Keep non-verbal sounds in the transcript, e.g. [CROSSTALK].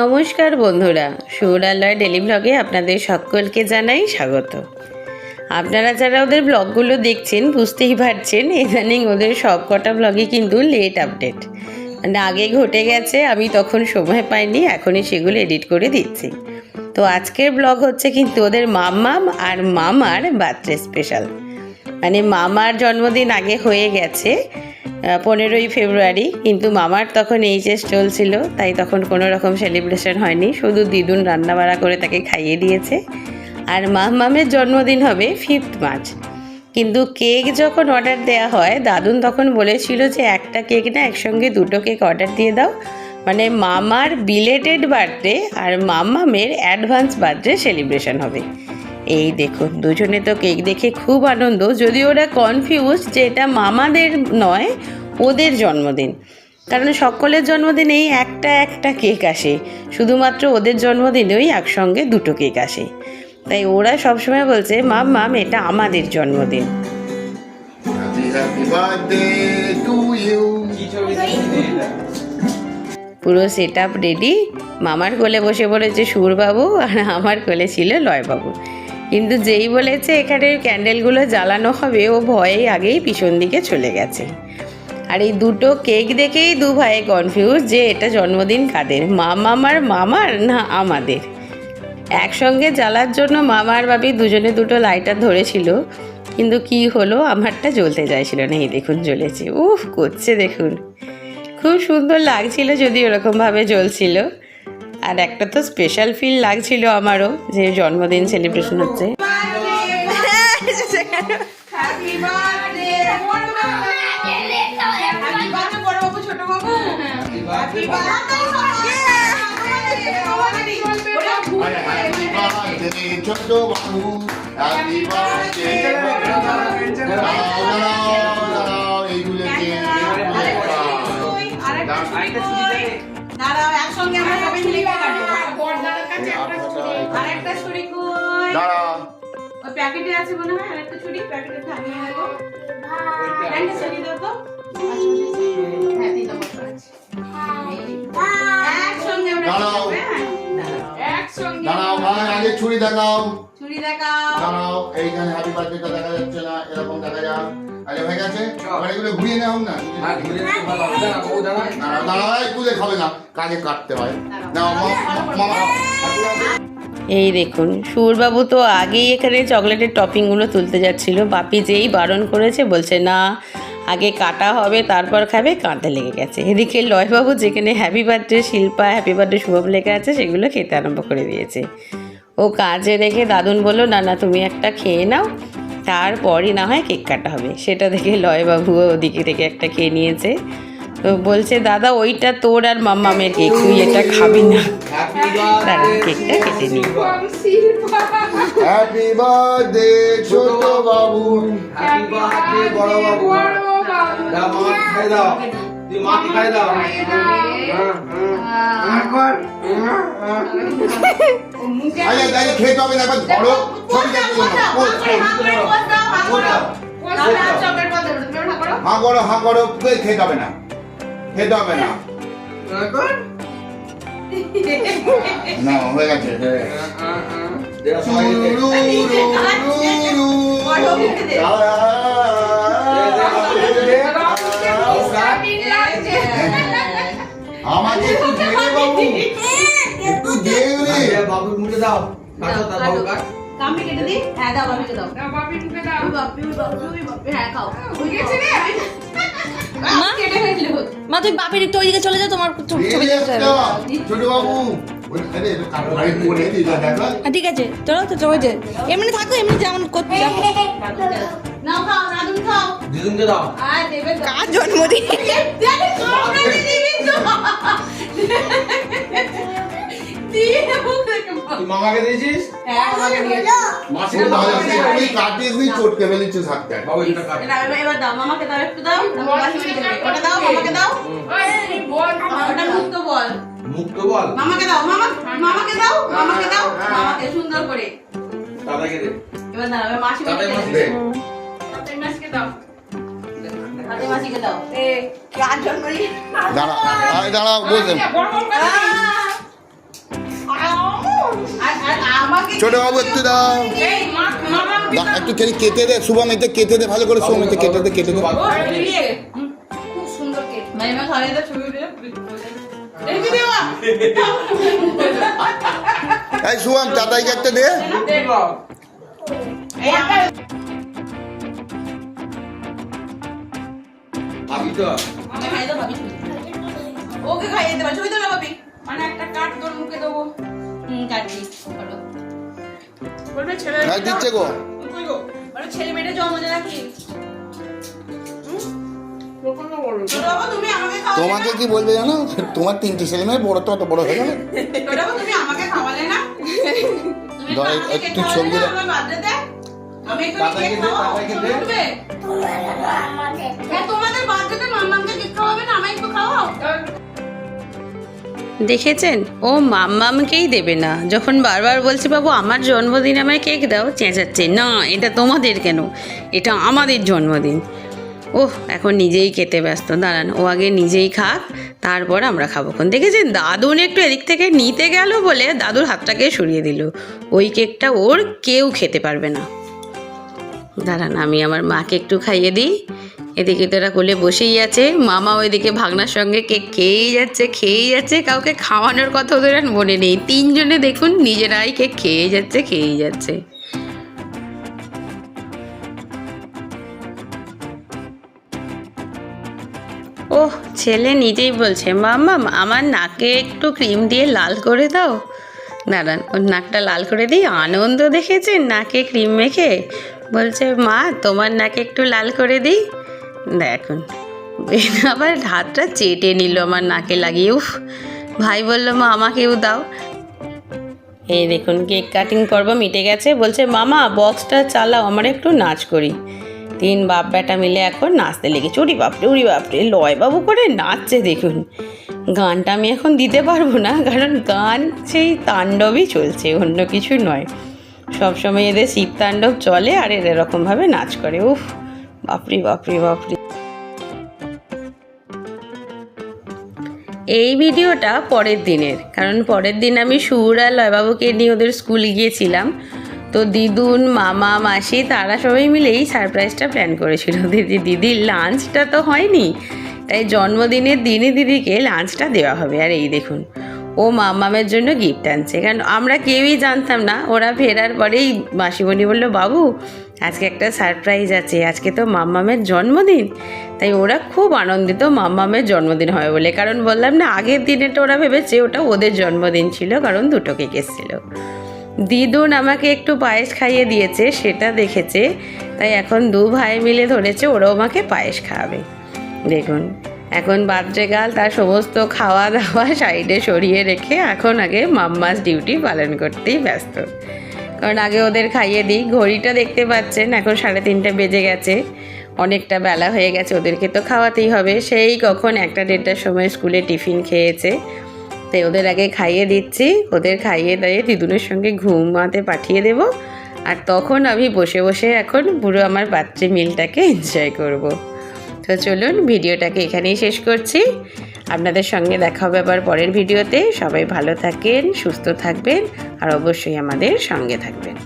নমস্কার বন্ধুরা, সুরালয় ডেলি ব্লগে আপনাদের সকলকে জানাই স্বাগত। আপনারা যারা ওদের ব্লগগুলো দেখছেন, বুঝতেই পারছেন, ইদানিং ওদের সব কটা ব্লগই কিন্তু লেট আপডেট মানে আগে ঘটে গেছে, আমি তখন সময় পাইনি, এখনই সেগুলো এডিট করে দিচ্ছি। তো আজকের ব্লগ হচ্ছে কিন্তু ওদের মাম্মাম আর মামার বার্থডে স্পেশাল মানে মামার জন্মদিন আগে হয়ে গেছে পনেরোই ফেব্রুয়ারি। কিন্তু মামার তখন এইচএস চলছিল, তাই তখন কোনো রকম সেলিব্রেশন হয়নি। শুধু দিদুন রান্নাবাড়া করে তাকে খাইয়ে দিয়েছে। আর মামামের জন্মদিন হবে ফিফথ মার্চ কিন্তু কেক যখন অর্ডার দেওয়া হয়, দাদুন তখন বলেছিল যে একটা কেক না একসঙ্গে দুটো কেক অর্ডার দিয়ে দাও। মানে মামার বিলেটেড বার্থডে আর মামামের অ্যাডভান্স বার্থডে সেলিব্রেশন হবে। এই দেখুন, দুজনে তো কেক দেখে খুব আনন্দ যদি ওরা কনফিউজ যে এটা মামাদের নয়, ওদের জন্মদিন। কারণ সকলের জন্মদিনেই একটা একটা কেক আসে, শুধুমাত্র ওদের জন্মদিনেই একসঙ্গে দুটো কেক আসে। তাই ওরা সবসময় বলছে, মাম মাম, এটা আমাদের জন্মদিন. পুরো সেট আপ রেডি মামার কোলে বসে পড়েছে সুরবাবু আর আমার কোলে ছিল লয়বাবু। কিন্তু যেই বলেছে এখানে ক্যান্ডেলগুলো জ্বালানো হবে, ও ভয়ে আগেই পিছন দিকে চলে গেছে। আর এই দুটো কেক দেখেই দু ভাই কনফিউজ যে এটা জন্মদিন কাদের মামামার মামার না আমাদের? একসঙ্গে জ্বালার জন্য মামার বাবি দুজনে দুটো লাইটার ধরেছিল, কিন্তু কি হলো আমারটা জ্বলতে চাইছিল না। এই দেখুন জ্বলেছে, উফ, করছে দেখুন। খুব সুন্দর লাগছিল যদি ওরকমভাবে জ্বলছিল। আর একটা তো স্পেশাল ফিল লাগছিল আমারও যে জন্মদিন সেলিব্রেশন হচ্ছে। দাঁড়াও একসঙ্গে আমরা সবাই মিলে কাটবো ছুরি। কই? দাঁড়াও ওই প্যাকেটে আছে মনে হয় আরেকটা ছুরি প্যাকেটে থামিয়ে দেবো প্যাকেটে ছুরি দাও তো। হ্যাঁ দিই তো একসঙ্গে আমরা দাঁড়াও। হ্যাঁ? একসঙ্গে। দাঁড়াও ভাই আগে ছুরি দেখাও। ছুরি দেখাও। দাঁড়াও এইখানে হ্যাপি বার্থডেটা দেখা যাচ্ছে না এরকম দেখা যাক। আরে হয়ে গেছে এবার এগুলো ঘুরিয়ে নেও না। দাঁড়াও দাঁড়াও এই তুলে খাবে না কাজে কাটতে হয়। নাও মামা এই দেখুন সুরবাবু তো আগেই এখানে চকলেটের টপিংগুলো তুলতে যাচ্ছিল। বাপি যেই বারণ করেছে বলছে না আগে কাটা হবে তারপর খাবে। কাঁদতে লেগে গেছে। এদিকে লয়বাবু যেখানে happy birthday Shilpa happy birthday Shubham লেখা আছে সেগুলো খেতে আরম্ভ করে দিয়েছে। ও কাজে রেখে দাদুন বলল না না তুমি একটা খেয়ে নাও তারপরই না হয় কেক কাটা হবে। সেটা দেখে লয়বাবু ওদিকে থেকে একটা খেয়ে নিয়েছে। তো বলছে দাদা ওইটা তোর আর মাম্মামের কেক তুই এটা খাবি না। দাঁড়া কেকটা কেটে নি হ্যাপি বার্থডে ছোট বাবু। আরে আরে খেতে হবে না একবার ধরো। ছবি দেখো না পোজ পোজ হা করো হা করো। খেতে হবে না। খেতে হবে না। না হয়ে গেছে রু, দাও। কাটো তার বাবু কাট। কামড়ে কেটে দিই হ্যাঁ দাও বাপিকে দাও। ওই বাপি ওই বাপি ওই বাপি হ্যাঁ খাও। ওই গেছে রে। মা কেটে ফেলল। মা তুই বাপের একটু ওইদিকে চলে যাও তোমার ছবি দে। ছোট বাবু হ্যাঁ, ঠিক আছে চলো তো চলে যে এমনি থাকো এমনি যেমন করতে দাও। কার জন্মদিন? [LAUGHS] তুই মামাকে দিয়েছিস? আমাকে নিয়ে মাসিকে দাও। ভালো তুই কাটিস নি চটকে ফেলেছিস হাতটা বাবু এটা কাট এবার- এবার দাও মামাকে দাও একটু দাও। তারপর বাসিকে দেবে। ওটা দাও মামাকে দাও। ওটা মুক্ত বল। মুখ বল? মামাকে দাও মামা মামাকে দাও মামাকে দাও। মামাকে সুন্দর করে। দাদাকে দে। এবার দাও এবার মাসি দাদাই মাসি দে। হাতের মাসিকে দাও। হাতের মাসিকে দাও। দাঁড়া দাঁড়া বলছেন ছোট বাবু একটু দাও। একটু খেলি কেটে দে শুভম এতে কেটে দে ভালো করে শুভম এতে কেটে দে কেটে দে। এই শুভম চাটাইকে একটা দে। তো? ওকে খাইয়ে দেবা ছবি তোলা ভাবি। মানে একটা কাট তোর মুখে দেবো। বলবে ছেলে হ্যাঁ দিচ্ছে গো। কই গো বলো ছেলে মেয়েটা জমা মজা রাখি। ছোট বাবু, তুমি আমাকে খাওয়ালে তোমাকে কি বলবে জানো? তোমার তিনটি ছেলে মেয়ে বড় তো অত বড় হয়ে গেল একটু ছবি তোমাদের খাওয়াবে না আমায় একটু খাওয়াও। দেখেছেন? ও মাম্মামকেই দেবে না। যখন বারবার বলছে, বাবু, আমার জন্মদিন, আমায় কেক দাও, চেঁচাচ্ছে। না, এটা তোমাদের কেন? এটা আমাদের জন্মদিন। ওহ, এখন নিজেই খেতে ব্যস্ত। দাঁড়ান, ও আগে নিজেই খাক, তারপর আমরা খাব। কোন দেখেছেন, দাদুন একটু এদিক থেকে নিতে গেল বলে দাদুর হাতটাকে সরিয়ে দিল। ওই কেকটা ওর কেউ খেতে পারবে না। দাঁড়ান, আমি আমার মাকে একটু খাইয়ে দিই। এদিকে তোরা কোলে বসেই আছে। মামা ওইদিকে ভাগনার সঙ্গে কেক খেয়েই যাচ্ছে খেয়েই যাচ্ছে। কাউকে খাওয়ানোর কথা ওদের আর মনে নেই। তিনজনে দেখুন নিজেরাই কেক খেয়ে যাচ্ছে, খেয়েই যাচ্ছে। ওহ, ছেলে নিজেই বলছে, মাম্মা, আমার নাকে একটু ক্রিম দিয়ে লাল করে দাও। দাঁড়ান, ওর নাকটা লাল করে দিই। আনন্দ দেখেছেন নাকে ক্রিম মেখে? বলছে, মা, তোমার নাকে একটু লাল করে দিই। দেখুন আবার হাতটা চেটে নিল আমার নাকে লাগিয়ে। উফ, ভাই বলল, মা, আমাকেও দাও। এই দেখুন, কেক কাটিং পর্ব মিটে গেছে। বলছে, মামা, বক্সটা চালাও, আমার একটু নাচ করি। তিন বাপ বেটা মিলে এখন নাচতে লেগেছে। উড়ি বাপরে উড়ি বাপরে লয় বাবু করে নাচছে, দেখুন। গানটা আমি এখন দিতে পারব না, কারণ গান সেই তাণ্ডবই চলছে, অন্য কিছু নয়। সবসময় এদের শিব তাণ্ডব চলে আর এরা এরকমভাবে নাচ করে, উফ। বাপরে বাপরে বাপরে। এই ভিডিওটা পরের দিনের, কারণ পরের দিন আমি সুর আর লয়বাবুকে নিয়ে ওদের স্কুল গিয়েছিলাম। তো দিদুন, মামা, মাসি, তারা সবাই মিলে এই সারপ্রাইজটা প্ল্যান করেছিল। দিদি দিদির লাঞ্চটা তো হয়নি, তাই জন্মদিনের দিনে দিদিকে লাঞ্চটা দেওয়া হবে। আর এই দেখুন, ও মামামের জন্য গিফট আনছে। কারণ আমরা কেউই জানতাম না, ওরা ফেরার পরেই মাসিমণি বলল, বাবু আজকে একটা সারপ্রাইজ আছে। আজকে তো মাম্মামের জন্মদিন। তাই ওরা খুব আনন্দিত মাম্মামের জন্মদিন হবে বলে। কারণ বললাম না, আগের দিনেটা ওরা ভেবেছে ওটা ওদের জন্মদিন ছিল, কারণ দুটো কেক এসেছিল। দিদুন আমাকে একটু পায়েস খাইয়ে দিয়েছে, সেটা দেখেছে। তাই এখন দু ভাই মিলে ধরেছে, ওরাও আমাকে পায়েস খাওয়াবে। দেখুন, এখন গাল, তার সমস্ত খাওয়া দাওয়া সাইডে সরিয়ে রেখে এখন আগে মাম্মাস ডিউটি পালন করতেই ব্যস্ত। কারণ আগে ওদের খাইয়ে দিই। ঘড়িটা দেখতে পাচ্ছেন, এখন সাড়ে তিনটে বেজে গেছে। অনেকটা বেলা হয়ে গেছে ওদেরকে তো খাওয়াতেই হবে। সেই কখন একটা দেড়টার সময় স্কুলে টিফিন খেয়েছে। তাই ওদের আগে খাইয়ে দিচ্ছি। ওদের খাইয়ে দিয়ে দিদুনের সঙ্গে ঘুমাতে পাঠিয়ে দেব। আর তখন আমি বসে বসে এখন পুরো আমার বাচ্চা মিলটাকে এনজয় করব। তো চলুন, ভিডিওটাকে এখানেই শেষ করছি। আপনাদের সঙ্গে দেখা হবে আবার পরের ভিডিওতে। সবাই ভালো থাকেন, সুস্থ থাকবেন, আর অবশ্যই আমাদের সঙ্গে থাকবেন।